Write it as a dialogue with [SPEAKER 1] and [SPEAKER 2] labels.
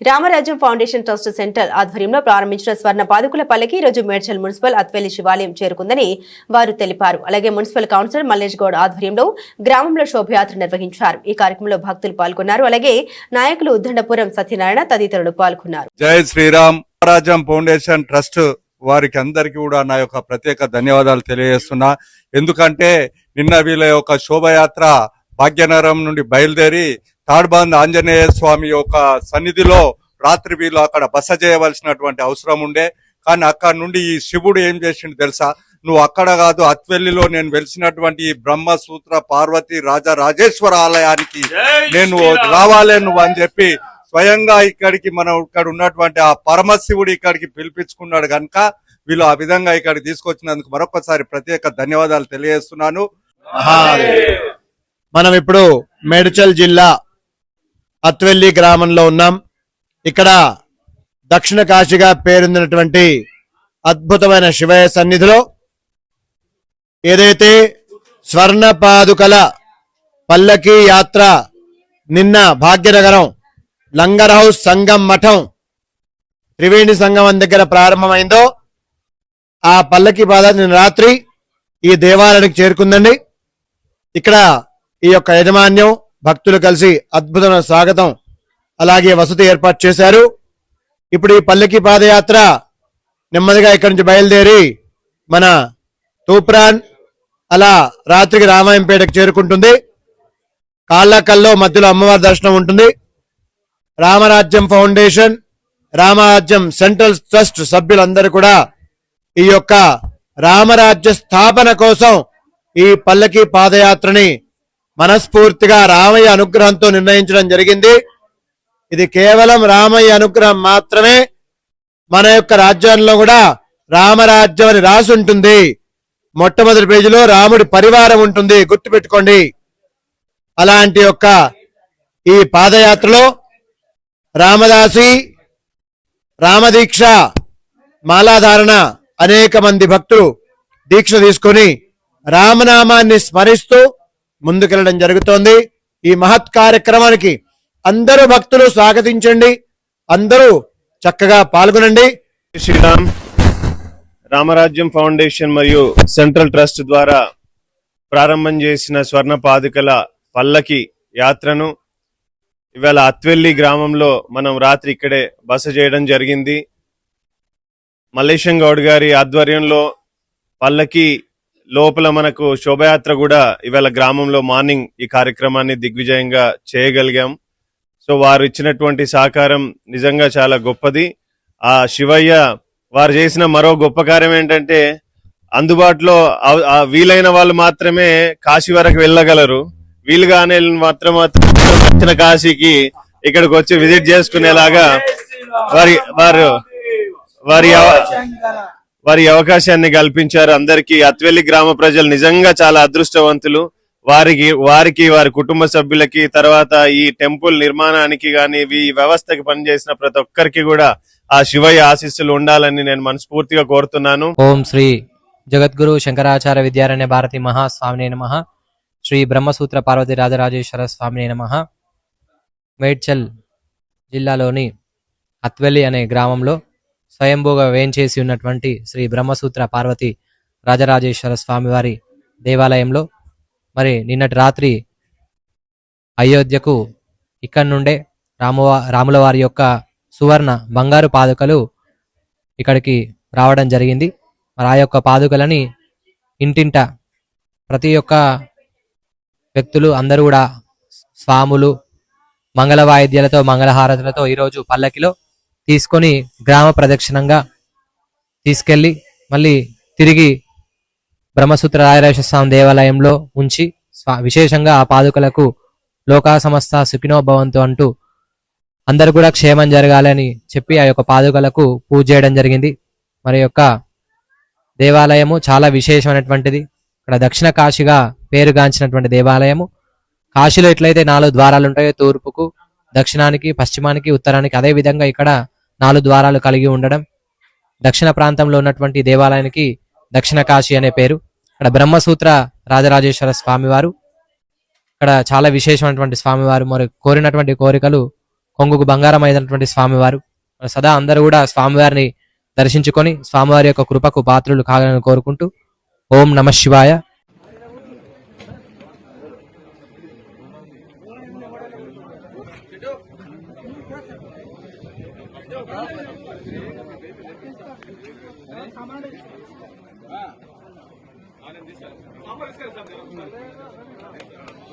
[SPEAKER 1] రామరాజ్యం foundation trust centre ఆధ్వర్యంలో ప్రారంభించిన స్వర్ణ పాదుకుల పల్లకి ఈరోజు రోజు మేడ్చల్ మున్సిపల్ అత్వేలి శివాలయం చేరుకుందని వారు తెలిపారు. అలాగే మున్సిపల్ కౌన్సిలర్ మల్లేష్ గౌడ్ ఆధ్వర్యంలో గ్రామంలో శోభయాత్ర నిర్వహించారు. ఈ కార్యక్రమంలో భక్తులు పాల్గొన్నారు. అలాగే నాయకులు ఉద్దండపురం సత్యనారాయణ తదితరులు పాల్గొన్నారు.
[SPEAKER 2] జై శ్రీరామ్. రాజ్యం ఫౌండేషన్ ట్రస్ట్ వారికి అందరికీ కూడా నా యొక్క ప్రత్యేక ధన్యవాదాలు తెలియజేస్తున్నా. ఎందుకంటే నిన్న వీళ్ళ యొక్క శోభయాత్ర భాగ్యనగరం నుండి బయలుదేరి తాడ్బంద్ ఆంజనేయ స్వామి యొక్క సన్నిధిలో రాత్రి వీళ్ళు అక్కడ బస చేయవలసినటువంటి అవసరం ఉండే. కానీ అక్కడ నుండి ఈ శివుడు ఏం చేసిండు తెలుసా? నువ్వు అక్కడ కాదు అత్వెల్లిలో నేను వెలిసినటువంటి ఈ బ్రహ్మ సూత్ర పార్వతి రాజా రాజేశ్వర ఆలయానికి నేను రావాలే నువ్వు అని చెప్పి స్వయంగా ఇక్కడికి మనం ఇక్కడ ఉన్నటువంటి ఆ పరమశివుడు ఇక్కడికి పిలిపించుకున్నాడు కనుక వీళ్ళు ఆ విధంగా ఇక్కడికి తీసుకొచ్చినందుకు మరొకసారి ప్రత్యేక ధన్యవాదాలు తెలియజేస్తున్నాను.
[SPEAKER 3] మనం ఇప్పుడు మేడ్చల్ జిల్లా అత్వెల్లి గ్రామంలో ఉన్నాం. ఇక్కడ దక్షిణ కాశీగా పేరొందినటువంటి అద్భుతమైన శివయ సన్నిధిలో ఏదైతే స్వర్ణ పాదుకల పల్లకి యాత్ర నిన్న భాగ్యనగరం లంగర్ హౌస్ సంగం మఠం త్రివేణి సంగమం దగ్గర ప్రారంభమైందో ఆ పల్లకి పాద నిన్న రాత్రి ఈ దేవాలయానికి చేరుకుందండి. ఇక్కడ ఈ యొక్క యజమాన్యం భక్తులు కలిసి అద్భుతమైన స్వాగతం అలాగే వసతి ఏర్పాటు చేశారు. ఇప్పుడు ఈ పల్లకి పాదయాత్ర నెమ్మదిగా ఇక్కడి నుంచి బయలుదేరి మన తూప్రాన్ అలా రాత్రికి రామాయంపేటకు చేరుకుంటుంది. కాళ్ళకల్లో మధ్యలో అమ్మవారి దర్శనం ఉంటుంది. రామరాజ్యం ఫౌండేషన్ రామరాజ్యం సెంట్రల్ ట్రస్ట్ సభ్యులందరూ కూడా ఈ యొక్క రామరాజ్య స్థాపన కోసం ఈ పల్లకి పాదయాత్రని మనస్ఫూర్తిగా రామయ్య అనుగ్రహంతో నిర్ణయించడం జరిగింది. ఇది కేవలం రామయ్య అనుగ్రహం మాత్రమే. మన యొక్క రాజ్యంలో కూడా రామరాజ్యం అని రాసి ఉంటుంది మొట్టమొదటి పేజీలో రాముడి పరివారం ఉంటుంది. గుర్తుపెట్టుకోండి. అలాంటి యొక్క ఈ పాదయాత్రలో రామదాసి రామదీక్ష మాలాధారణ అనేక మంది భక్తులు దీక్ష తీసుకొని రామనామాన్ని స్మరిస్తూ ముందుకెళ్ళడం జరుగుతోంది. ఈ మహత్ కార్యక్రమానికి అందరూ భక్తులు స్వాగతించండి. అందరూ చక్కగా పాల్గొనండి.
[SPEAKER 4] శ్రీరామ్. రామరాజ్యం ఫౌండేషన్ మరియు సెంట్రల్ ట్రస్ట్ ద్వారా ప్రారంభం చేసిన స్వర్ణ పాదుకల పల్లకి యాత్రను ఇవాళ అత్వెల్లి గ్రామంలో మనం రాత్రి ఇక్కడే బస చేయడం జరిగింది. మల్లేశం గౌడ్ గారి ఆధ్వర్యంలో పల్లకి లోపల మనకు శోభయాత్ర కూడా ఇవాళ గ్రామంలో మార్నింగ్ ఈ కార్యక్రమాన్ని దిగ్విజయంగా చేయగలిగాం. సో వారు ఇచ్చినటువంటి సహకారం నిజంగా చాలా గొప్పది. ఆ శివయ్య వారు చేసిన మరో గొప్ప కార్యం ఏంటంటే అందుబాటులో వీలైన వాళ్ళు మాత్రమే కాశీ వరకు వెళ్ళగలరు. వీలుగానే మాత్రం మాత్రం వచ్చిన కాశీకి ఇక్కడికి వచ్చి విజిట్ చేసుకునేలాగా వారి వారు వారి వారి అవకాశాన్ని కల్పించారు. అందరికీ అత్వెల్లి గ్రామ ప్రజలు నిజంగా చాలా అదృష్టవంతులు. వారికి వారికి వారి కుటుంబ సభ్యులకి తర్వాత ఈ టెంపుల్ నిర్మాణానికి కానీ ఈ వ్యవస్థకి పనిచేసిన ప్రతి ఒక్కరికి కూడా ఆ శివయ్య ఆశీస్సులు ఉండాలని నేను మనస్ఫూర్తిగా కోరుతున్నాను.
[SPEAKER 5] ఓం శ్రీ జగద్గురు శంకరాచార్య విద్యారణ్య భారతి మహాస్వామినే నమ. శ్రీ బ్రహ్మసూత్ర పార్వతి రాజరాజేశ్వర స్వామినే నమ. మేడ్చల్ జిల్లాలోని అత్వెల్లి అనే గ్రామంలో స్వయంభూగా వేయించేసి ఉన్నటువంటి శ్రీ బ్రహ్మసూత్ర పార్వతి రాజరాజేశ్వర స్వామివారి దేవాలయంలో మరి నిన్నటి రాత్రి అయోధ్యకు ఇక్కడి నుండే రామువ రాముల వారి యొక్క సువర్ణ బంగారు పాదుకలు ఇక్కడికి రావడం జరిగింది. మరి ఆ యొక్క పాదుకలని ఇంటింట ప్రతి ఒక్క వ్యక్తులు అందరూ కూడా స్వాములు మంగళ వాయిద్యాలతో మంగళహారతులతో ఈరోజు పల్లకిలో తీసుకొని గ్రామ ప్రదక్షిణంగా తీసుకెళ్ళి మళ్ళీ తిరిగి బ్రహ్మసూత్ర రాయరాజ స్వామి దేవాలయంలో ఉంచి విశేషంగా ఆ పాదుకలకు లోకా సమస్త సుఖినో భవంతు అంటూ అందరు కూడా క్షేమం జరగాలని చెప్పి ఆ యొక్క పాదుకలకు పూజ చేయడం జరిగింది. మరి యొక్క దేవాలయము చాలా విశేషమైనటువంటిది. ఇక్కడ దక్షిణ కాశీగా పేరుగాంచినటువంటి దేవాలయము. కాశీలో ఎట్లయితే నాలుగు ద్వారాలు ఉంటాయో తూర్పుకు దక్షిణానికి పశ్చిమానికి ఉత్తరానికి అదే విధంగా ఇక్కడ నాలుగు ద్వారాలు కలిగి ఉండడం దక్షిణ ప్రాంతంలో ఉన్నటువంటి దేవాలయానికి దక్షిణ కాశీ అనే పేరు. ఇక్కడ బ్రహ్మసూత్ర రాజరాజేశ్వర స్వామివారు. ఇక్కడ చాలా విశేషమైనటువంటి స్వామివారు మరి కోరినటువంటి కోరికలు కొంగుకు బంగారం అయినటువంటి స్వామివారు. సదా అందరూ కూడా స్వామివారిని దర్శించుకొని స్వామివారి యొక్క కృపకు పాత్రులు కాగలని కోరుకుంటూ ఓం నమ శివాయ. ఆయన తీసుకోండి